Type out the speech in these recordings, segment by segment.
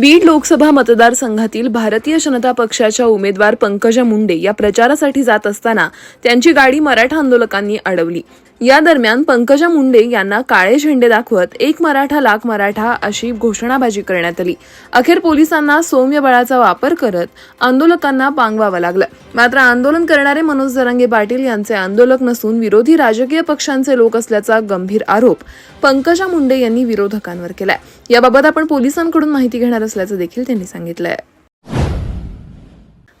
बीड लोकसभा मतदारसंघातील भारतीय जनता पक्षाच्या उमेदवार पंकजा मुंडे या प्रचारासाठी जात असताना त्यांची गाडी मराठा आंदोलकांनी अडवली. या दरम्यान पंकजा मुंडे यांना काळे झेंडे दाखवत एक मराठा लाख मराठा अशी घोषणाबाजी करण्यात आली. अखेर पोलिसांना सौम्य बळाचा वापर करत आंदोलकांना पांगवावं लागलं. मात्र आंदोलन करणारे मनोज जरांगे पाटील यांचे आंदोलक नसून विरोधी राजकीय पक्षांचे लोक असल्याचा गंभीर आरोप पंकजा मुंडे यांनी विरोधकांवर केलाय. याबाबत आपण पोलिसांकडून माहिती घेणार असल्याचं देखील त्यांनी सांगितलंय.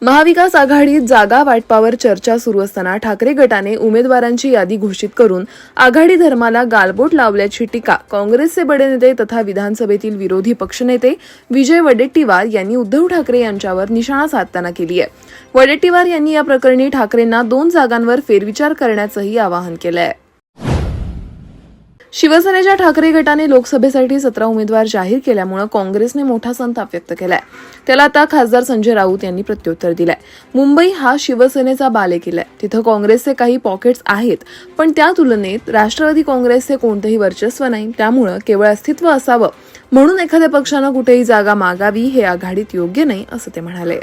महाविकास आघाडीत जागा वाटपावर चर्चा सुरू असताना ठाकरे गटाने उमेदवारांची यादी घोषित करून आघाडी धर्माला गालबोट लावल्याची टीका काँग्रेसचे बडे नेते तथा विधानसभेतील विरोधी पक्षनेते विजय वडेट्टीवार यांनी उद्धव ठाकरे यांच्यावर निशाणा साधताना केली आहे. वडेट्टीवार यांनी या प्रकरणी ठाकरेंना दोन जागांवर फेरविचार करण्याचंही आवाहन केलं आहे शिवसेनेच्या ठाकरे गटाने लोकसभेसाठी सतरा उमेदवार जाहीर केल्यामुळे काँग्रेसने मोठा संताप व्यक्त केलाय. त्याला आता खासदार संजय राऊत यांनी प्रत्युत्तर दिलंय. मुंबई हा शिवसेनेचा बालेकिल्ला आहे. तिथं काँग्रेसचे काही पॉकेट्स आहेत पण त्या तुलनेत राष्ट्रवादी काँग्रेसचे कोणतेही वर्चस्व नाही. त्यामुळं केवळ अस्तित्व असावं म्हणून एखाद्या पक्षानं कुठेही जागा मागावी हे आघाडीत योग्य नाही असं ते म्हणाले.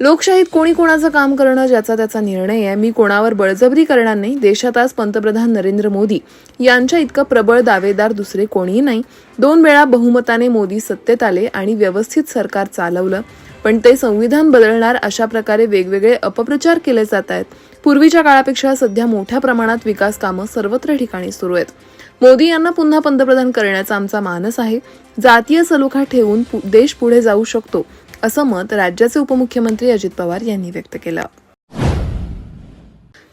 लोकशाहीत कोणी कोणाचं काम करणं ज्याचा त्याचा निर्णय आहे मी कोणावर बळजबरी करणार नाही. देशात आज पंतप्रधान नरेंद्र मोदी यांच्या इतकं प्रबळ दावेदार दुसरे कोणीही नाही. दोन वेळा बहुमताने मोदी सत्तेत आले आणि व्यवस्थित सरकार चालवलं. पण ते संविधान बदलणार अशा प्रकारे वेगवेगळे अपप्रचार केले जात आहेत. पूर्वीच्या काळापेक्षा सध्या मोठ्या प्रमाणात विकास कामं सर्वत्र ठिकाणी सुरू आहेत. मोदी यांना पुन्हा पंतप्रधान करण्याचा आमचा मानस आहे. जातीय सलोखा ठेवून पु- देश पुढे जाऊ शकतो. असं मत राज्याचे उपमुख्यमंत्री अजित पवार यांनी व्यक्त केलं.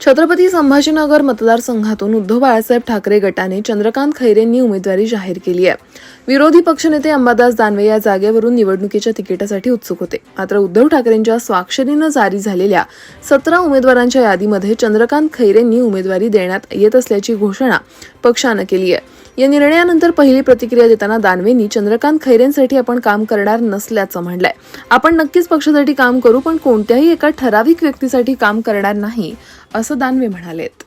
छत्रपती संभाजीनगर मतदारसंघातून उद्धव बाळासाहेब ठाकरे गटाने चंद्रकांत खैरेंनी उमेदवारी जाहीर केली आहे. विरोधी पक्षनेते अंबादास दानवे या जागेवरून निवडणुकीच्या तिकिटासाठी उत्सुक होते. मात्र उद्धव ठाकरेंच्या स्वाक्षरीनं जारी झालेल्या सतरा उमेदवारांच्या यादीमध्ये चंद्रकांत खैरेंनी उमेदवारी देण्यात येत असल्याची घोषणा पक्षानं केली आहे. या निर्णयानंतर पहिली प्रतिक्रिया देताना दानवेंनी चंद्रकांत खैरेंसाठी आपण काम करणार नसल्याचं म्हणलंय आपण नक्कीच पक्षासाठी काम करू पण कोणत्याही एका ठराविक व्यक्तीसाठी काम करणार नाही असं दानवे म्हणालेत.